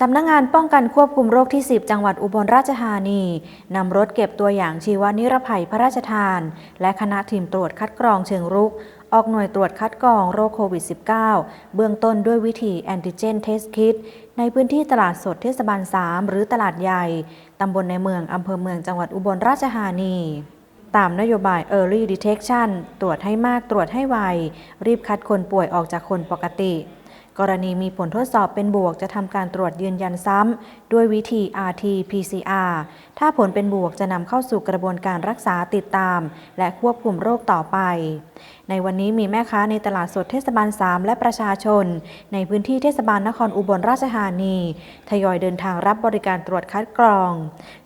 สำนักงานป้องกันควบคุมโรคที่ 10 จังหวัดอุบลราชธานีนำรถเก็บตัวอย่างชีวนิรภัยพระราชทาน และคณะทีมตรวจคัดกรองเชิงรุก ออกหน่วยตรวจคัดกรองโรคโควิด -19 เบื้องต้นด้วยวิธีแอนติเจนเทสคิดในพื้นที่ตลาดสดเทศบาล 3 หรือตลาดใหญ่ ตำบลในเมืองอำเภอเมืองจังหวัดอุบลราชธานีตามนโยบาย Early Detection ตรวจให้มากตรวจให้ไว รีบคัดคนป่วยออกจากคนปกติ กรณีมีผลทดสอบเป็นบวกจะทำการตรวจยืนยันซ้ำด้วยวิธี RT-PCR ถ้าผลเป็นบวกจะนำเข้าสู่กระบวนการรักษาติดตาม และควบคุมโรคต่อไป ในวันนี้มีแม่ค้าในตลาดสดเทศบาล 3 และประชาชน ในพื้นที่เทศบาลนครอุบลราชธานี ทยอยเดินทางรับบริการตรวจคัดกรอง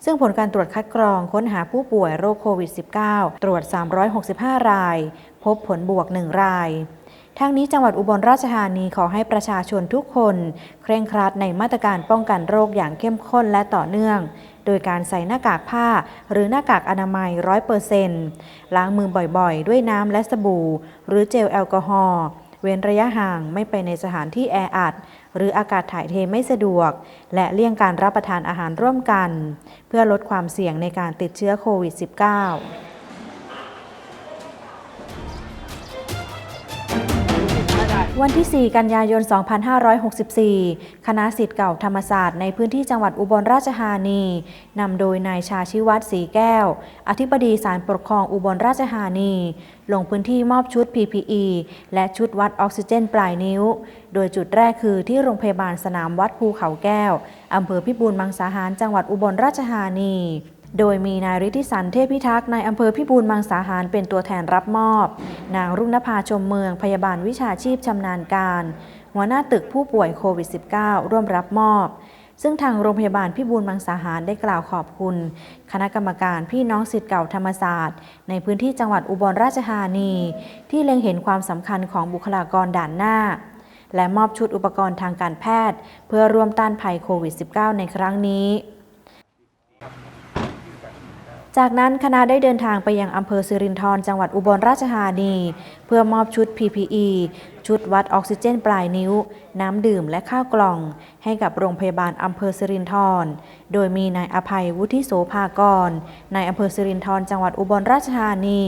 ซึ่งผลการตรวจคัดกรองค้นหาผู้ป่วยโรคโควิด -19 ตรวจ 365 ราย พบผลบวก 1 ราย ทั้งนี้จังหวัดอุบลราชธานีขอให้ประชาชนทุกคน เคร่งครัดในมาตรการป้องกันโรคอย่างเข้มข้นและต่อเนื่อง โดยการใส่หน้ากากผ้า หรือหน้ากากอนามัย100%ล้างมือบ่อยๆ ด้วยน้ำและสบู่ หรือเจลแอลกอฮอล์เว้นระยะห่างไม่ไปในสถานที่แออัด หรืออากาศถ่ายเทไม่สะดวก และเลี่ยงการรับประทานอาหารร่วมกัน เพื่อลดความเสี่ยงในการติดเชื้อโควิด -19 วันที่ 4 กันยายน 2564 คณะสิทธิ์เก่าธรรมศาสตร์ในพื้นที่จังหวัดอุบลราชธานี นำโดยนายชาชิวัตรศรีแก้ว อธิบดีศาลปกครองอุบลราชธานี ลงพื้นที่มอบชุด PPE และชุดวัดออกซิเจนปลายนิ้ว โดยจุดแรกคือที่โรงพยาบาลสนามวัดภูเขาแก้ว อำเภอพิบูลมังสาหาร จังหวัดอุบลราชธานี โดยมีนายฤทธิสันเทพิทักษ์นายอำเภอพิบูลมังสาหารเป็นตัวแทนรับมอบ นางรุ่งนภาชมเมืองพยาบาลวิชาชีพชำนาญการ หัวหน้าตึกผู้ป่วยโควิด -19 ร่วมรับมอบ ซึ่งทางโรงพยาบาลพิบูลมังสาหารได้กล่าวขอบคุณ คณะกรรมการพี่น้องสิทธิ์เก่าธรรมศาสตร์ ในพื้นที่จังหวัดอุบลราชธานี ที่เล็งเห็นความสำคัญของบุคลากรด่านหน้าและมอบชุดอุปกรณ์ทางการแพทย์ เพื่อร่วมต้านภัยโควิด -19 ในครั้งนี้ จากนั้นคณะได้เดินทางไปยังอำเภอสิรินธรจังหวัดอุบลราชธานี เพื่อมอบชุด PPE ชุดวัดออกซิเจนปลายนิ้ว น้ำดื่มและข้าวกล่อง ให้กับโรงพยาบาลอำเภอสิรินธรโดยมีนายอภัยวุฒิโสภากรนายอำเภอสิรินธรจังหวัดอุบลราชธานี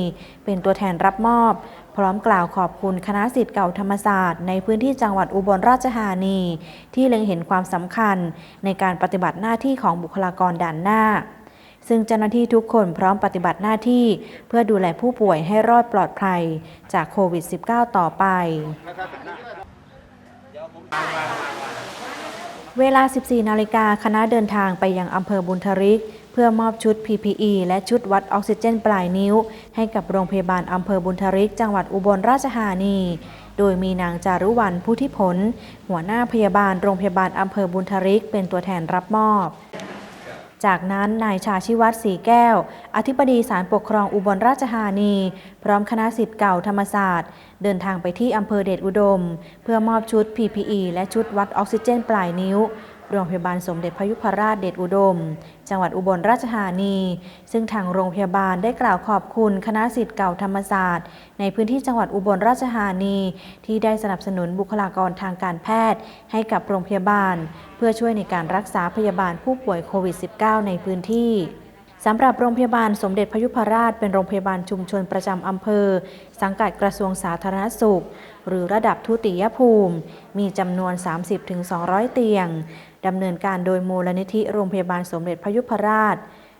เป็นตัวแทนรับมอบ พร้อมกล่าวขอบคุณคณะสิทธิ์เก่าธรรมศาสตร์ในพื้นที่จังหวัดอุบลราชธานี ที่เล็งเห็นความสำคัญในการปฏิบัติหน้าที่ของบุคลากรด่านหน้า ซึ่งเจ้าหน้าที่ทุกคนพร้อมปฏิบัติหน้าที่เพื่อดูแลผู้ป่วยให้รอดปลอดภัยจากโควิด -19 ต่อไป เวลา 14 นาฬิกาคณะเดินทางไปยังอำเภอบุญทริก เพื่อมอบชุด PPE และชุดวัดออกซิเจนปลายนิ้ว ให้กับโรงพยาบาลอำเภอบุญทริก จังหวัดอุบลราชธานีโดยมีนางจารุวรรณผู้ที่ผล หัวหน้าพยาบาลโรงพยาบาลอำเภอบุญทริก เป็นตัวแทนรับมอบ จากนั้นนายชาชิวัตรสีแก้ว อธิบดีศาลปกครองอุบลราชธานี พร้อมคณะสิทธิ์เก่าธรรมศาสตร์ เดินทางไปที่อำเภอเดชอุดม เพื่อมอบชุด PPE และชุดวัดออกซิเจนปลายนิ้ว โรงพยาบาลสมเด็จพระยุพราชเดชอุดม จังหวัดอุบลราชธานี ซึ่งทางโรงพยาบาลได้กล่าวขอบคุณคณะสิทธิ์เก่าธรรมศาสตร์ ในพื้นที่จังหวัดอุบลราชธานี ที่ได้สนับสนุนบุคลากรทางการแพทย์ ให้กับโรงพยาบาล เพื่อช่วยในการรักษาพยาบาลผู้ป่วยโควิด -19 ในพื้นที่ สำหรับโรงพยาบาลสมเด็จพยุพราชเป็นโรงพยาบาลชุมชนประจำอำเภอ สังกัดกระทรวงสาธารณสุข หรือระดับทุติยภูมิ มีจำนวน 30-200 เตียงดำเนินการโดยมูลนิธิโรงพยาบาลสมเด็จพยุพราช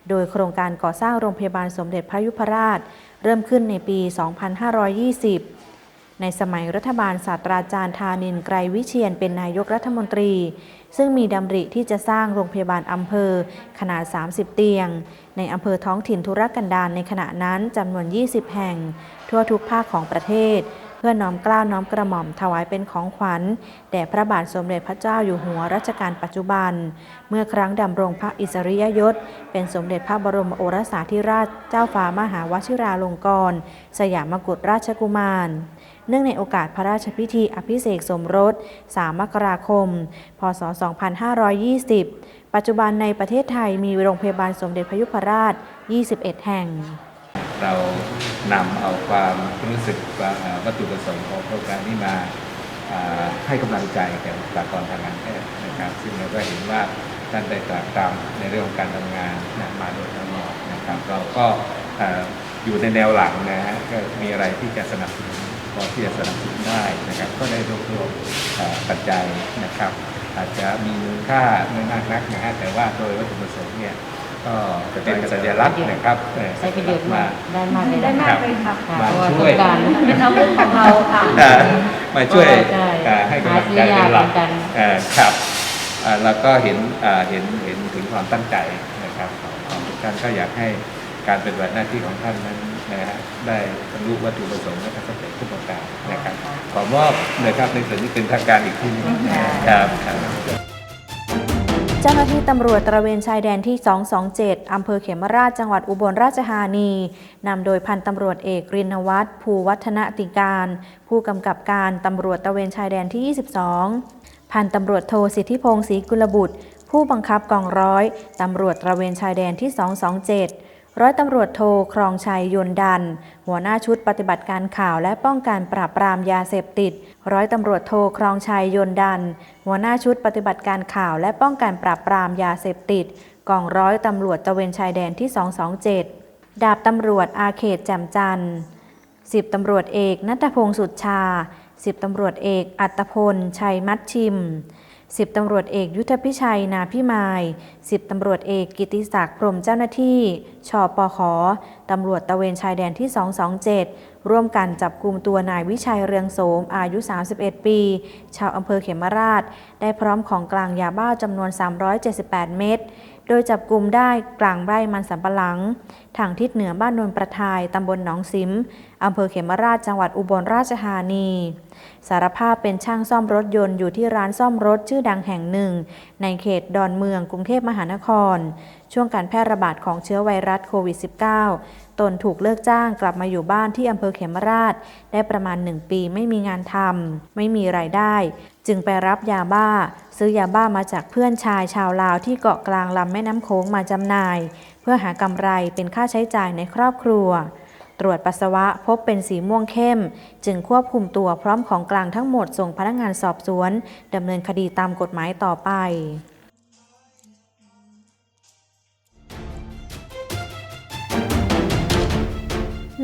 โดยโครงการก่อสร้างโรงพยาบาลสมเด็จพระยุพราช เริ่มขึ้นในปี 2520 ในสมัยรัฐบาลศาสตราจารย์ธานินทร์ไกรวิเชียนเป็นนายกรัฐมนตรี ซึ่งมีดำริที่จะสร้างโรงพยาบาลอำเภอขนาด 30 เตียง ในอำเภอท้องถิ่นธุรกันดารในขณะนั้นจำนวน 20 แห่ง ทั่วทุกภาคของประเทศ พื่อน้อมกล้าวน้อมกระหม่อมถวายเป็นของขวัญแด่พระบาทสมเด็จพระเจ้าอยู่หัวรัชกาลปัจจุบัน เมื่อครั้งดำรงพระอิสริยยศ เป็นสมเด็จพระบรมโอรสาธิราชเจ้าฟ้ามหาวชิราลงกรณ์สยามกุฎราชกุมาร เนื่องในโอกาสพระราชพิธีอภิเษกสมรส 3 มกราคม พศ 2520 ปัจจุบันในประเทศไทยมีโรงพยาบาลสมเด็จพระยุพราช 21 แห่ง เรานำเอาความรู้สึกวัตถุประสงค์ของโครงการนี้มาให้กำลังใจแก่บุคลากรทางการแพทย์นะครับ ซึ่งเราก็เห็นว่าท่านได้ตรากตรำในเรื่องของการทำงานนะมาโดยตลอดนะครับ เราก็อยู่ในแนวหลังนะฮะก็มีอะไรที่จะสนับสนุนพอที่จะสนับสนุนได้นะครับ ก็ได้รวบรวมเอ่อปัจจัยนะครับ อาจจะมีมูลค่าไม่มากนักนะฮะแต่ว่าโดยวัตถุประสงค์เนี่ย ก็จะเป็นสัญลักษณ์นะครับเอ่อใช้ประโยชน์มากได้มากเลยได้นะมากเลยค่ะค่ะมาเพราะว่าช่ต้วยองการเป็นอาวุธของเราค่ะเอ่อมาช่วยใช่เอ่อให้กำลังใจเป็นหลักหาซื้อยากเหมือนกันเอ่อครับเอ่อแล้วก็เห็นเอ่อเห็นเห็นถึงความตั้งใจนะครับของของทุกท่านก็อยากให้การปฏิบัติหน้าที่ของท่านนั้นนะฮะได้บรรลุวัตถุประสงค์และก็สำเร็จทุกประการนะครับขอมอบนะครับในส่วนนี้เป็นทางการอีกทีหนึงครับครับ เจ้าหน้าที่ตำรวจตระเวนชายแดนที่ 227 อำเภอเขมราช จังหวัดอุบลราชธานี นำโดยพันตำรวจเอกรินวัฒน์ภูวัฒนติการ ผู้กำกับการตำรวจตระเวนชายแดนที่ 22 พันตำรวจโทสิทธิพงศ์ศรีกุลบุตร ผู้บังคับกองร้อย ตำรวจตระเวนชายแดนที่ 227 ร้อยตำรวจโทครองชัยยนดัน หัวหน้าชุดปฏิบัติการข่าวและป้องกันปราบปรามยาเสพติด ร้อยตำรวจโทครองชัยยนดัน หัวหน้าชุดปฏิบัติการข่าวและป้องกันปราบปรามยาเสพติด กองร้อยตำรวจตระเวนชายแดนที่ 227 ดาบตำรวจอาเขตแจ่มจันทร์สิบตำรวจเอกนัทพงศ์สุดชาสิบตำรวจเอกอัตพล ชัยมัดชิม สิบตำรวจเอกยุทธพิชัยนาพิมายสิบตำรวจเอกกิติศักดิ์พรมเจ้าหน้าที่ชปขตำรวจตะเวนชายแดนที่ 227 ร่วมกันจับกลุ่มตัวนายวิชัยเรืองโสมอายุ 31 ปี ชาวอำเภอเขมราช ได้พร้อมของกลางยาบ้าจำนวน 378 เม็ดโดยจับกลุ่มได้กลางไร่มันสำปะหลัง ทางทิศเหนือบ้านนนประทาย ตำบลหนองสิมอำเภอเขมราชจังหวัดอุบลราชธานี สารภาพเป็นช่างซ่อมรถยนต์อยู่ที่ร้านซ่อมรถชื่อดังแห่งหนึ่ง ในเขตดอนเมืองกรุงเทพมหานคร ช่วงการแพร่ระบาดของเชื้อไวรัสโควิด -19 ตนถูกเลิกจ้างกลับมาอยู่บ้านที่อำเภอเขมราช ได้ประมาณหนึ่งปีไม่มีงานทำไม่มีรายได้ จึงไปรับยาบ้า ซื้อยาบ้ามาจากเพื่อนชายชาวลาวที่เกาะกลางลำแม่น้ำโค้งมาจำหน่าย เพื่อหากำไรเป็นค่าใช้จ่ายในครอบครัวตรวจปัสสาวะพบเป็นสีม่วงเข้ม จึงควบคุมตัวพร้อมของกลางทั้งหมดส่งพนักงานสอบสวนดำเนินคดีตามกฎหมายต่อไป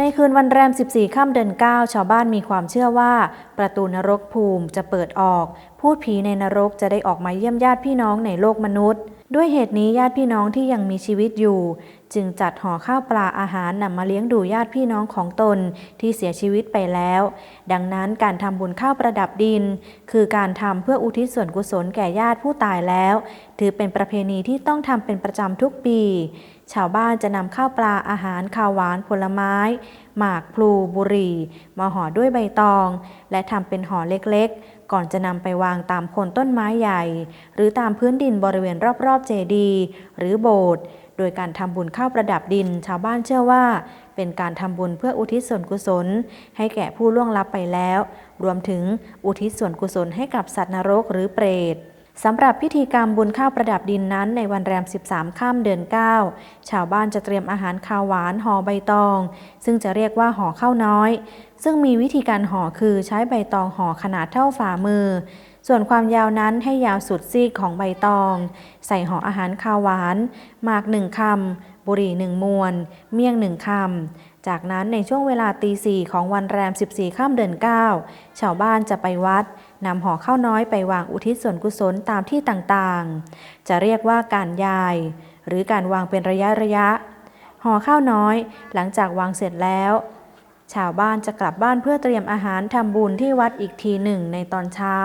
ในคืนวันแรม 14 ค่ำเดือน 9 ชาวบ้านมีความเชื่อว่า ประตูนรกภูมิจะเปิดออก พูดผีในนรกจะได้ออกมาเยี่ยมญาติพี่น้องในโลกมนุษย์ ด้วยเหตุนี้ญาติพี่น้องที่ยังมีชีวิตอยู่ จึงจัดห่อข้าวปลาอาหารนำมาเลี้ยงดูญาติพี่น้องของตนที่เสียชีวิตไปแล้ว ดังนั้นการทำบุญข้าวประดับดิน คือการทำเพื่ออุทิศส่วนกุศลแก่ญาติผู้ตายแล้ว ถือเป็นประเพณีที่ต้องทำเป็นประจำทุกปี ชาวบ้านจะนำข้าวปลาอาหารข้าวหวานผลไม้ หมากพลูบุหรี่มาห่อด้วยใบตอง และทำเป็นห่อเล็กๆ ก่อนจะนำไปวางตามโคนต้นไม้ใหญ่ หรือตามพื้นดินบริเวณรอบๆเจดีย์หรือโบสถ์โดยการทำบุญข้าวประดับดิน ชาวบ้านเชื่อว่า เป็นการทำบุญเพื่ออุทิศส่วนกุศล ให้แก่ผู้ล่วงลับไปแล้ว รวมถึงอุทิศส่วนกุศลให้กับสัตว์นรกหรือเปรตสำหรับพิธีกรรมบุญข้าวประดับดินนั้นในวันแรม 13ค่ำเดือน 9 ชาวบ้านจะเตรียมอาหารข้าวหวานห่อใบตอง ซึ่งจะเรียกว่าห่อข้าวน้อย ซึ่งมีวิธีการห่อคือใช้ใบตองห่อขนาดเท่าฝ่ามือ ส่วนความยาวนั้นให้ยาวสุดซีกของใบตอง ใส่ห่ออาหารข้าวหวาน หมากหนึ่งคำ บุหรี่หนึ่งมวน เมี่ยงหนึ่งคำ จากนั้นในช่วงเวลาตีสี่ของวันแรม 14ค่ำเดือน9ชาวบ้านจะไปวัดนำห่อข้าวน้อยไปวางอุทิศส่วนกุศลตามที่ต่างๆ จะเรียกว่าการยาย หรือการวางเป็นระยะระยะห่อข้าวน้อย หลังจากวางเสร็จแล้ว ชาวบ้านจะกลับบ้านเพื่อเตรียมอาหารทำบุญที่วัดอีกทีหนึ่งในตอนเช้า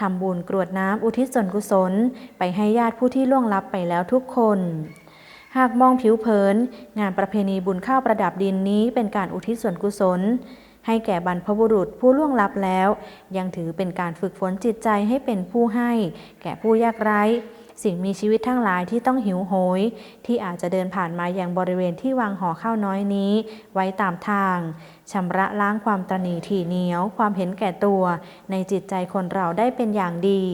ทำบุญกรวดน้ำอุทิศส่วนกุศล ไปให้ญาติผู้ที่ล่วงลับไปแล้วทุกคน หากมองผิวเผิน งานประเพณีบุญข้าวประดับดินนี้เป็นการอุทิศส่วนกุศล ให้แก่บรรพบุรุษผู้ล่วงลับแล้ว ยังถือเป็นการฝึกฝนจิตใจให้เป็นผู้ให้ แก่ผู้ยากไร้ สิ่งมีชีวิตทั้งหลายที่ต้องหิวโหย ที่อาจจะเดินผ่านมาอย่างบริเวณที่วางห่อข้าวน้อยนี้ ไว้ตามทางชำระล้างความตรนีที่เหนียว ความเห็นแก่ตัว ในจิตใจคนเราได้เป็นอย่างดี